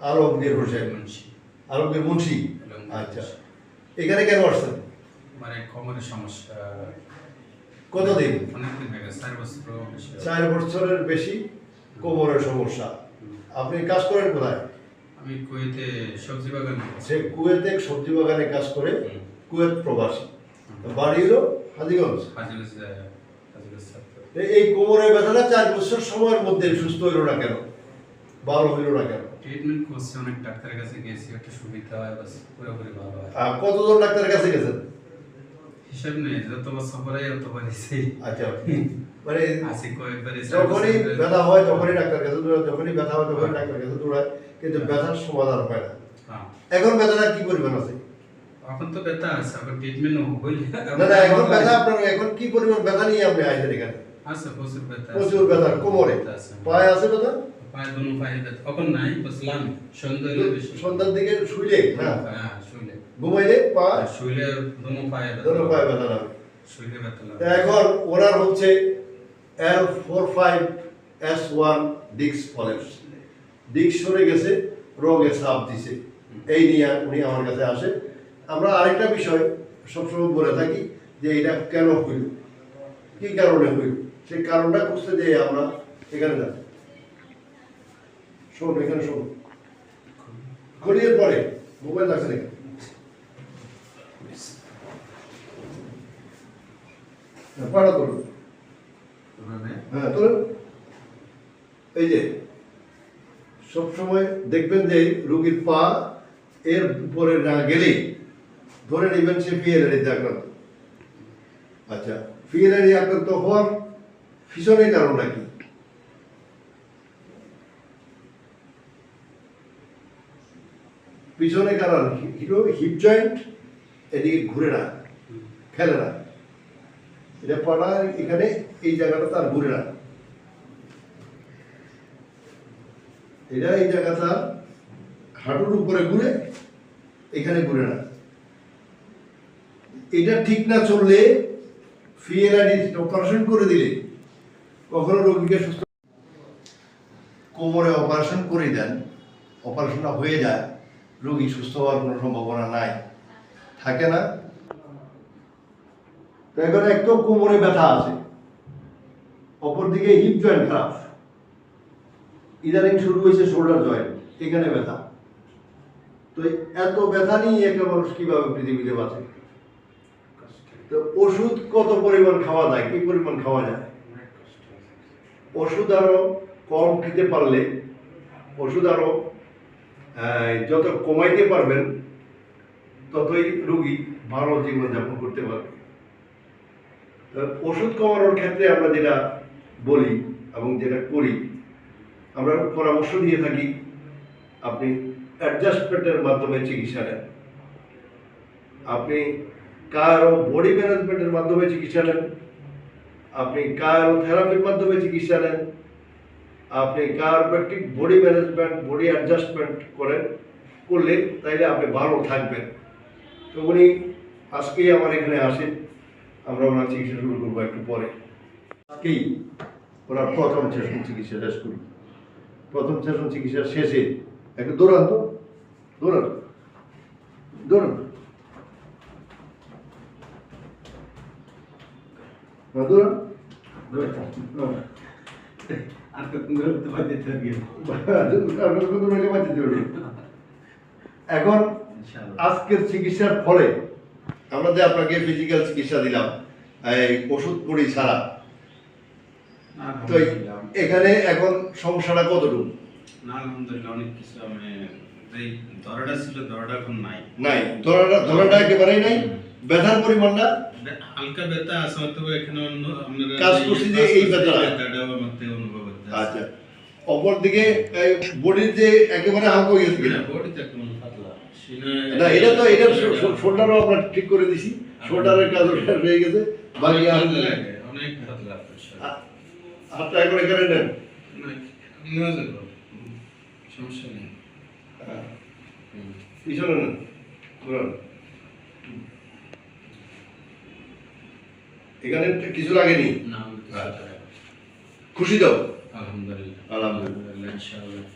আলমগীর হোসেন মুন্সি। আলমগীর মুন্সি? আচ্ছা। এখানে কেন আসছেন? মানে কোমরের সমস্যা। কতদিন? অনেকদিন হয়ে গেছে চার বছর চার বছরের বেশি কোমরের সমস্যা। আপনি কাজ করেন কোথায়? আমি কুয়েতে সবজি বাগান সে কুয়েতে সবজি বাগানে কাজ করে কুয়েত প্রবাসী। বাড়ি হলো হাজিগঞ্জ? হাজিগঞ্জ এ- এই কোমরের ব্যথাটা চার বছর সময়ের মধ্যে সুস্থ হইল না কেন? ভালো হইল না কেন? ট্রিটমেন্ট করছি অনেক ডাক্তারের কাছে গেছি একটু সুবিধা হয় বাস পুরোপুরি ভালো হয়। আর কতজন ডাক্তারের কাছে গেছেন? হিসাব নেই যতবার সফরে অতবার এসেছি। আচ্ছা মানে আসি কয়েকবার এসে যখনই ব্যথা হয় তখনই ডাক্তার কাছে দৌড়ায় যখনই ব্যথা হয় তখনই ডাক্তার কাছে দৌড়ায় কিন্তু ব্যথার সমাধান হয় না। হ্যাঁ। এখন ব্যথাটা কি পরিমাণ আছে? এখন তো ব্যথা আছে এখন ট্রিটমেন্ট হইলে। না না এখন ব্যথা আপনার এখন কি পরিমাণ ব্যথা নিয়ে আপনি আইছেন এখানে? আছে প্রচুর ব্যথা প্রচুর ব্যথা কোমরে। পায়ে আছে ব্যথা? পায়ে দুনো পায়ে এখন নাই বুঝলাম সন্ধ্যা হইলে বেশি সন্ধ্যার দিকে শুইলে? না? হ্যাঁ শুইলে। ঘুমাইলে? পা? আর শুইলে দুনো পায়ে ধরো পায়ে ব্যথা না শুইলে ব্যথা লাগে। এখন ওনার হচ্ছে L four five S one discs ফলেপস ডিক্স সরে গেছে রোগে সাপ দিছে। এই নিয়ে উনি আমার কাছে আসে। আমরা আরেকটা বিষয় সবসময় বলে থাকি যে এটা কেন হইল? কি কারণে হইল? সেই কারণটা খুঁজতে যে আমরা এখানে যাই শোন এখানে শোন। ঘড়িয়ে পরে মোবাইল আছে নাকি? হ্যাঁ, পাড়া করুন হ্যাঁ তো এই যে সবসময় দেখবেন যে রুগীর পা এর উপরে না গেলেই ধরে নেবেন সে পিএলআরিতে আক্রান্ত। আচ্ছা পিএলআরি আক্রান্ত হওয়ার পিছনের কারণ কি? পিছনে কারণ হিরো, হিপ জয়েন্ট, এদিকে ঘুরে না ফেলে না এটা পাড়া এখানে এই জায়গাটা তার ঘুরে না এটা এই জায়গাটা হাঁটুর উপরে ঘুরে এখানে ঘুরে না এটা ঠিক না চললে ফিএলআইডি অপারেশন করে দিলে কখনো রোগীকে সুস্থ কোমরে অপারেশন করে দেন, অপারেশনটা হয়ে যায়। রোগী সুস্থ হওয়ার কোনো সম্ভাবনা নাই। থাকে না? তো এখন এক তো কোমরে ব্যথা আছে। অপরদিকে হিপ জয়েন্ট খারাপ। ইদানিং শুরু হয়েছে শোল্ডার জয়েন্ট এখানে ব্যথা। তো এত ব্যথা নিয়ে একটা মানুষ কীভাবে পৃথিবীতে বাঁচে? তো ওষুধ কত পরিমাণ খাওয়া যায়? কি পরিমাণ খাওয়া যায়? ওষুধ আরও কম খেতে পারলে ওষুধ আরও আহ, যত কমাইতে পারবেন, ততই রুগী ভালো জীবনযাপন করতে পারবে। ওষুধ কমানোর ক্ষেত্রে আমরা যেটা বলি এবং যেটা করি, আমরা পরামর্শ দিয়ে থাকি, আপনি অ্যাডজাস্টমেন্টের মাধ্যমে চিকিৎসা নেন। আপনি কারও বডি ম্যানেজমেন্টের মাধ্যমে চিকিৎসা নেন। আপনি কারও থেরাপির মাধ্যমে চিকিৎসা নেন। আপনি কার্পেটিক বডি ম্যানেজমেন্ট, বডি অ্যাডজাস্টমেন্ট করেন, করলে তাইলে আপনি ভালো থাকবেন। তো উনি আজকেই আমার এখানে আসেন, আমরা ওনার চিকিৎসা শুরু করব একটু পরে। আজকেই ওনার প্রথম সেশন চিকিৎসা শেষ করি। প্রথম সেশন চিকিৎসা শেষে, একটু দৌড়ান তো, দৌড়ান দৌড়ান। দৌড়ান। হ্যাঁ। এখন আজকের চিকিৎসার ফলে আমরা যে আপনাকে ফিজিক্যাল চিকিৎসা দিলাম এই ওষুধ পড়ি ছাড়া। তো এখানে এখন সমস্যাটা কতটুকু? না আলহামদুলিল্লাহ অনেক কিছু আমি যেই দরটা ছিল দরটা এখন নাই। নাই। ধরাটা ধরাটা একেবারেই নাই। ব্যথার পরিমাণটা হালকা ব্যথা আছে হয়তো এখানে অন্য আপনারা কাজ করছি যে এই ব্যথাটা। মধ্যে অনুভব হচ্ছে। আচ্ছা। অপরদিকে বডির যে একেবারে হালকা হয়ে গেছে কিনা? বডিতে কেমন পাতলা। না এটা তো এটা শোল্ডারও আমরা ঠিক করে দিছি। শোল্ডারের কাজ হয়ে গেছে। বাকি আর অনেক পাতলা হাতটা এখানে নেন। সমস্যা নেই। পিছনে নেন ঘুরান। এখানে কিছু লাগেনি। চাই খুশি দাও আলহামদুলিল্লাহ আলহামদুলিল্লাহ। ইনশাআল্লাহ